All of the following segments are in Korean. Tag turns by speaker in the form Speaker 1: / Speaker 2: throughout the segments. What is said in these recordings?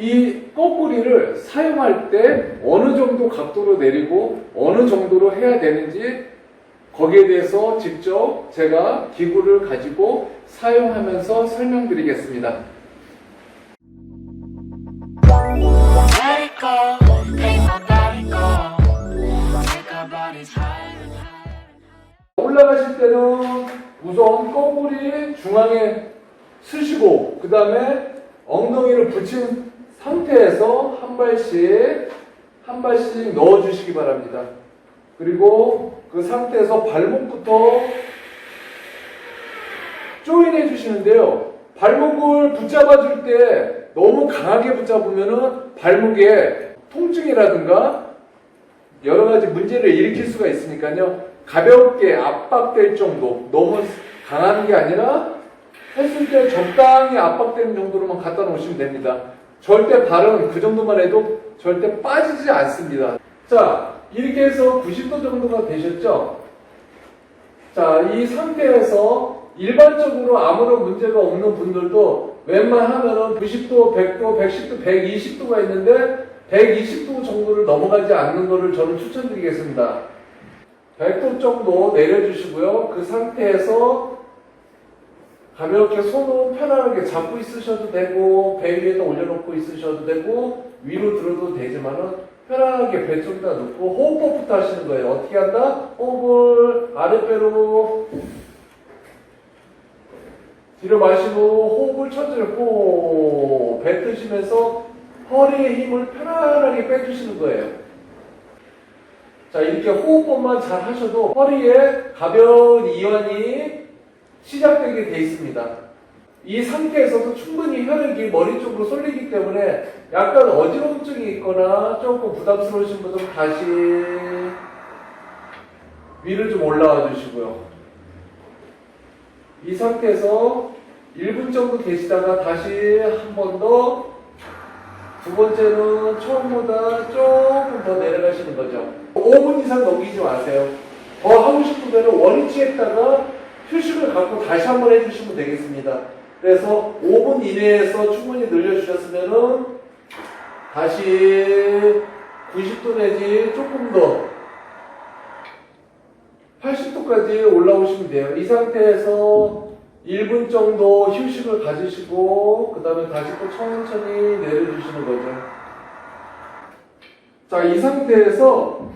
Speaker 1: 이 거꾸리를 사용할 때 어느 정도 각도로 내리고 어느 정도로 해야 되는지 거기에 대해서 직접 제가 기구를 가지고 사용하면서 설명드리겠습니다. 올라가실 때는 우선 거꾸리 중앙에 쓰시고 그 다음에 엉덩이를 붙인 상태에서 한 발씩 한 발씩 넣어 주시기 바랍니다. 그리고 그 상태에서 발목부터 조인해 주시는데요. 발목을 붙잡아 줄 때 너무 강하게 붙잡으면은 발목에 통증이라든가 여러 가지 문제를 일으킬 수가 있으니까요. 가볍게 압박될 정도, 너무 강한 게 아니라 했을 때 적당히 압박되는 정도로만 갖다 놓으시면 됩니다. 절대 발은 그 정도만 해도 절대 빠지지 않습니다. 자, 이렇게 해서 90도 정도가 되셨죠? 자, 이 상태에서 일반적으로 아무런 문제가 없는 분들도 웬만하면은 90도, 100도, 110도, 120도가 있는데 120도 정도를 넘어가지 않는 것을 저는 추천드리겠습니다. 100도 정도 내려주시고요. 그 상태에서 가볍게 손을 편안하게 잡고 있으셔도 되고 배 위에다 올려놓고 있으셔도 되고 위로 들어도 되지만은 편안하게 배 쪽에다 놓고 호흡법부터 하시는 거예요. 어떻게 한다? 호흡을 아랫배로 뒤로 마시고 호흡을 천천히 호 뱉으시면서 허리에 힘을 편안하게 빼주시는 거예요. 자 이렇게 호흡법만 잘 하셔도 허리에 가벼운 이완이 시작되게 돼 있습니다. 이 상태에서도 충분히 혈액이 머리 쪽으로 쏠리기 때문에 약간 어지러움증이 있거나 조금 부담스러우신 분들은 다시 위를 좀 올라와 주시고요. 이 상태에서 1분 정도 계시다가 다시 한 번 더, 두 번째는 처음보다 조금 더 내려가시는 거죠. 5분 이상 넘기지 마세요. 더 하고 싶으면 원위치했다가 휴식을 갖고 다시 한번 해주시면 되겠습니다. 그래서 5분 이내에서 충분히 늘려주셨으면은 다시 90도 내지 조금 더 80도까지 올라오시면 돼요. 이 상태에서 1분 정도 휴식을 가지시고 그 다음에 다시 또 천천히 내려주시는 거죠. 자, 이 상태에서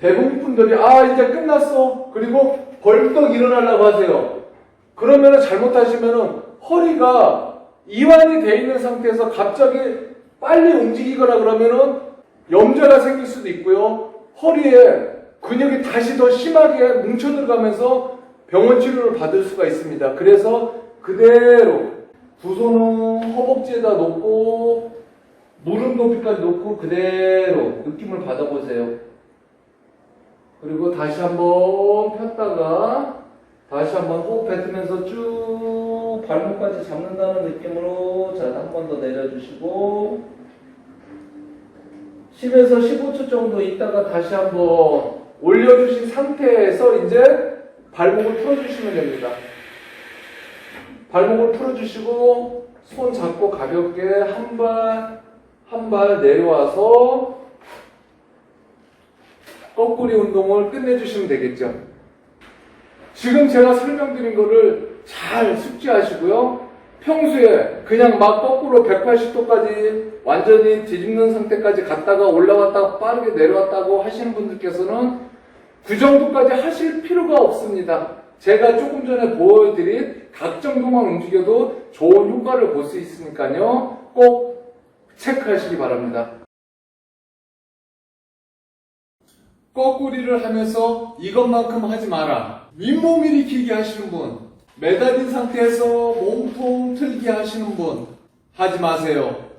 Speaker 1: 대부분 분들이 아 이제 끝났어 그리고 벌떡 일어나려고 하세요. 그러면 잘못하시면은 허리가 이완이 돼 있는 상태에서 갑자기 빨리 움직이거나 그러면은 염좌가 생길 수도 있고요. 허리에 근육이 다시 더 심하게 뭉쳐 들어가면서 병원 치료를 받을 수가 있습니다. 그래서 그대로 두 손은 허벅지에다 놓고 무릎 높이까지 놓고 그대로 느낌을 받아보세요. 그리고 다시 한번 폈다가 다시 한번 호흡 뱉으면서 쭉 발목까지 잡는다는 느낌으로 자 한 번 더 내려주시고 10에서 15초 정도 있다가 다시 한번 올려주신 상태에서 이제 발목을 풀어주시면 됩니다. 발목을 풀어주시고 손 잡고 가볍게 한 발 한 발 내려와서 거꾸리 운동을 끝내주시면 되겠죠. 지금 제가 설명드린 거를 잘 숙지하시고요. 평소에 그냥 막 거꾸로 180도까지 완전히 뒤집는 상태까지 갔다가 올라왔다가 빠르게 내려왔다고 하시는 분들께서는 그 정도까지 하실 필요가 없습니다. 제가 조금 전에 보여드린 각 정도만 움직여도 좋은 효과를 볼 수 있으니까요. 꼭 체크하시기 바랍니다. 거꾸리를 하면서 이것만큼 하지 마라. 윗몸 일으키기 하시는 분, 매달린 상태에서 몸통 틀기 하시는 분, 하지 마세요.